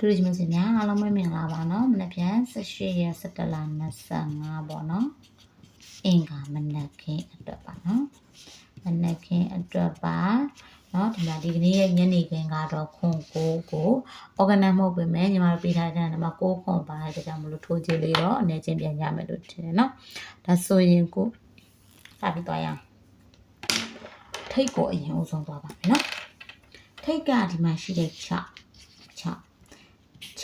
တို့ဒီမျိုးစင်များအားလုံးပဲမင်္ဂလာပါနော်မနေ့ပြန်18ရက်17လ25ပေါ့နော်အင်္ဂါမနက်ခင်းအတွက်ပါနော်မနက်ခင်းအတွက်ပါနော်ဒီမှာဒီကနေ့ရဲ့ညနေခင်းကတော့ခွန်ကိုကို organize မဟုတ်ပေမဲ့ညီမတို့ပေးထားတဲ့နံပါတ်6ခွန်ပါတဲ့ကြောင့်မလို့ထိုးကြည့်လေးတော့အနေချင်းပြန်ရမယ်လို့ထင်တယ်နော်ဒါဆိုရင်ကိုစပြီးသွားရအောင်ထိတ်ကိုအရင်ဦးဆုံးသွားပါမယ်နော်ထိတ်ကဒီမှာရှိတဲ့6 6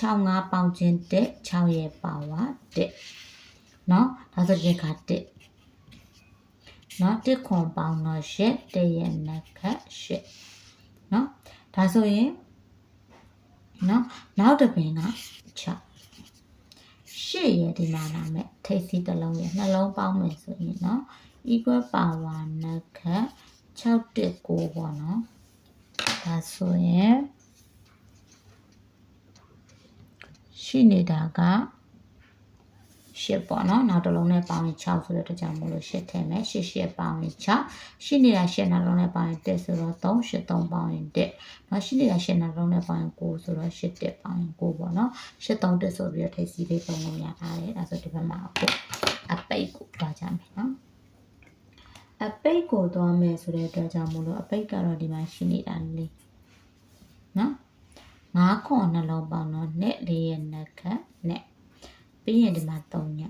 6 5ပေါင်းခြင်း1 6ရဲ့ပါဝါ1เนาะဒါဆိုရင်က1เนาะ1ခွန်ပေါင်းတော့8 1ရဲ့နက်ခတ်8เนาะဒါဆိုရင်เนาะနောက်တစ်ပင်က6 8ရဲ့ဒီမှာလာမဲ့ထိပ်စီးတစ်လုံးရဲ့နှလုံးပေါင်းမယ်ဆိုရင်เนาะ equal power နက်ခတ်6 1 9ပေါ့เนาะဒါဆိုရင် ရှိနေတာက8ပေါ့နော်နောက်တစ်လုံးနဲ့ပေါင်းရင်6ဆိုတော့တကြောင်မလို့8ထည့်မယ်8 8ပေါင်းရင်6ရှိနေတာ8နောက်လုံးနဲ့ပေါင်းရင်1ဆိုတော့3 8 3ပေါင်းရင်1နော်ရှိနေတာ8နောက်လုံးနဲ့ပေါင်းရင်9ဆိုတော့8 1ပေါင်းရင်9ပေါ့နော်8 3 1ဆိုပြီးတော့ထိပ်စီလေးပုံလို့ရပါတယ်ဒါဆိုဒီဘက်မှာအခုအပိတ်ကိုတွားကြမယ်နော်အပိတ်ကိုသွားမယ်ဆိုတဲ့အတွက်ကြောင့်မလို့အပိတ်ကတော့ဒီမှာရှိနေတာလေးနော် ငါးခွန်နှလုံးပေါင်းတော့နဲ့လေးရဲ့နက်ခတ်နဲ့ပြီးရင်ဒီမှာ3ည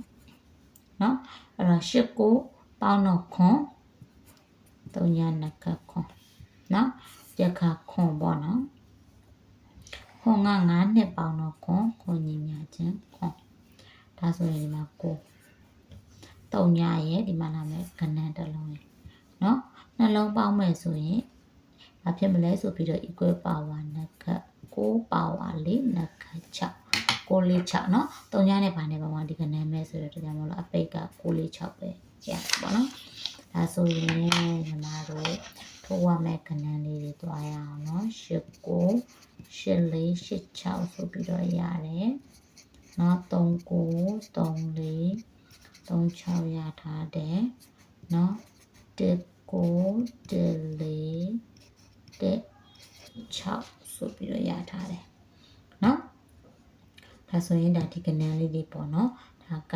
နော်အဲ့တော့8ကိုပေါင်းတော့ခွန်3ညနက်ခတ်ခွန်နော်ရခခွန်ပေါ့နော်ခွန်က9နှစ်ပေါင်းတော့ခွန်ခွန်ညီညာချင်းခွန်ဒါဆိုရင်ဒီမှာကို3ညရဲ့ဒီမှာနာမည်ကဏ္ဍတစ်လုံးရဲ့နော်နှလုံးပေါင်းမယ်ဆိုရင်ဘာဖြစ်မလဲဆိုပြီးတော့ equal power နက်ခတ် 6 power လေးနက်ခတ်6 6လေး6เนาะတုံညာနဲ့ဘာနဲ့ဘာမှဒီကနန်းမဲ့ဆိုတော့တရားမလို့အပိတ်က6လေး6ပဲကျန်ပါเนาะဒါဆိုရင်ညီမတို့ထိုးရမယ့်ကနန်းလေးတွေတွားရအောင်เนาะ8 9 8လေး8 6ဆိုပြီးတော့ရတယ်เนาะ3 9 3လေး3 6ရထားတယ်เนาะ1 9 1လေး1 6 ဆိုပြီးတော့ရထားတယ်เนาะဒါဆိုရင်ဒါဒီကနန်းလေးလေးပေါ့နော်ဒါက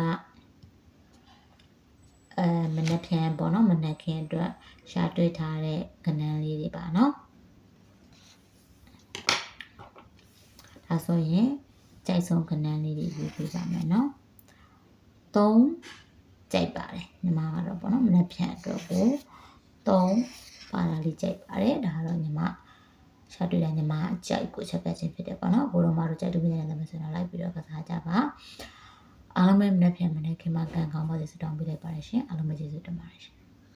အဲမနက်ဖြန်ပေါ့နော်မနက်ခင်းအတွက်ရှာတွေ့ထားတဲ့ကနန်းလေးတွေပါနော်ဒါဆိုရင်ကြိုက်ဆုံးကနန်းလေးတွေယူပေးပါမယ်နော်3ကြိုက်ပါတယ်ညီမကတော့ပေါ့နော်မနက်ဖြန်အတွက်ကို3ပါလာလေးကြိုက်ပါတယ်ဒါကတော့ညီမ ရှာတွေ့တဲ့ညီမအကြိုက်ကိုချက်ပြခြင်းဖြစ်တယ်ပေါ့နော်ဘိုးတော်မတို့ကြိုက်တူပြနေတဲ့မယ်ဆိုတော့လိုက်ပြီးတော့ကစားကြပါအားလုံးပဲမနေ့ပြန်မနေ့ခင်မှာကံကောင်းပါစေဆုတောင်းပေးလိုက်ပါတယ်ရှင်အားလုံးပဲကျေးဇူးတင်ပါတယ်ရှင်